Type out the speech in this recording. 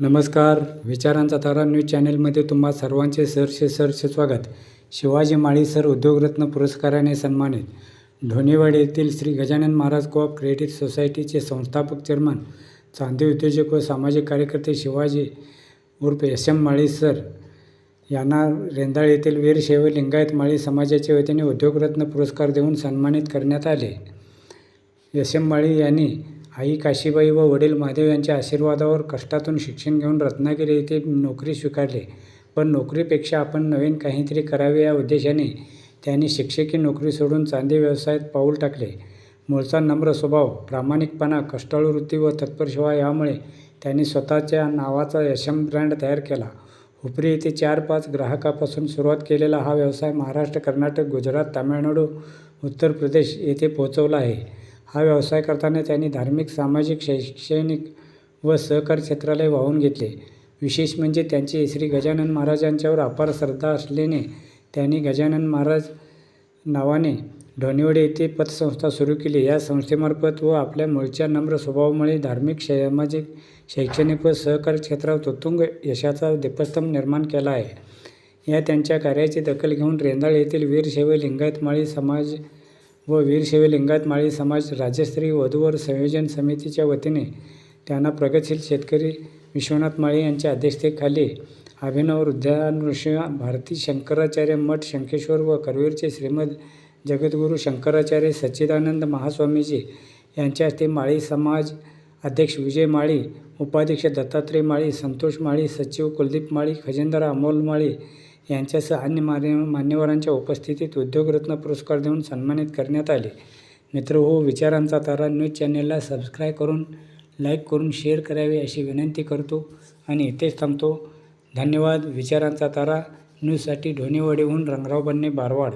नमस्कार. विचारांचा तारा न्यूज चॅनेलमध्ये तुम्हा सर्वांचे सरसे सरसे स्वागत. शिवाजी माळी सर उद्योगरत्न पुरस्काराने सन्मानित. ढोणेवाडी येथील श्री गजानन महाराज कोऑप क्रिएटिव्ह सोसायटीचे संस्थापक चेअरमन चांदी उद्योजक व सामाजिक कार्यकर्ते शिवाजी उर्फ एस एम माळी सर यांना रेंदाळ येथील वीरशैव लिंगायत माळी समाजाच्या वतीने उद्योगरत्न पुरस्कार देऊन सन्मानित करण्यात आले. एस एम माळी यांनी आई काशीबाई व वडील महादेव यांच्या आशीर्वादावर कष्टातून शिक्षण घेऊन रत्नागिरी येथे नोकरी स्वीकारली. पण नोकरीपेक्षा आपण नवीन काहीतरी करावे या उद्देशाने त्यांनी शिक्षकी नोकरी सोडून चांदी व्यवसायात पाऊल टाकले. मूळचा नम्र स्वभाव प्रामाणिकपणा कष्टाळू वृत्ती व तत्पर सेवा यामुळे त्यांनी स्वतःच्या नावाचा यशम ब्रँड तयार केला. हुपरी येथे चार पाच ग्राहकापासून सुरुवात केलेला हा व्यवसाय महाराष्ट्र कर्नाटक गुजरात तामिळनाडू उत्तर प्रदेश येथे पोहोचवला आहे. हा व्यवसाय करताना त्यांनी धार्मिक सामाजिक शैक्षणिक व सहकार क्षेत्रालाही वाहून घेतले. विशेष म्हणजे त्यांची श्री गजानन महाराजांच्यावर अपार श्रद्धा असल्याने त्यांनी गजानन महाराज नावाने ढोणीवडे येथे पतसंस्था सुरू केली. या संस्थेमार्फत व आपल्या मूळच्या नम्र स्वभावामुळे धार्मिक सामाजिक शैक्षणिक व सहकार क्षेत्रात उत्तुंग यशाचा दीपस्तंभ निर्माण केला आहे. या त्यांच्या कार्याची दखल घेऊन रेंदाळ येथील वीरशैव लिंगायत माळी समाज व वीरशैव लिंगायत माळी समाज राजस्त्री वधूवर संयोजन समितीच्या वतीने त्यांना प्रगतशील शेतकरी विश्वनाथ माळी यांच्या अध्यक्षतेखाली अभिनव वृद्धानुष्य भारती शंकराचार्य मठ शंखेश्वर व करवीरचे श्रीमद जगद्गुरू शंकराचार्य सच्चिदानंद महास्वामीजी यांच्या हस्ते माळी समाज अध्यक्ष विजय माळी उपाध्यक्ष दत्तात्रय माळी संतोष माळी सचिव कुलदीप माळी खजिनदार अमोल माळी यांच्यासह अन्य मान्य मान्यवरांच्या उपस्थितीत उद्योगरत्न पुरस्कार देऊन सन्मानित करण्यात आले. मित्र हो विचारांचा तारा न्यूज चॅनेलला सबस्क्राईब करून लाईक करून शेअर करावे अशी विनंती करतो आणि इथेच थांबतो. धन्यवाद. विचारांचा तारा न्यूजसाठी ढोणेवाडीहून रंगराव बन्ने बारवाड.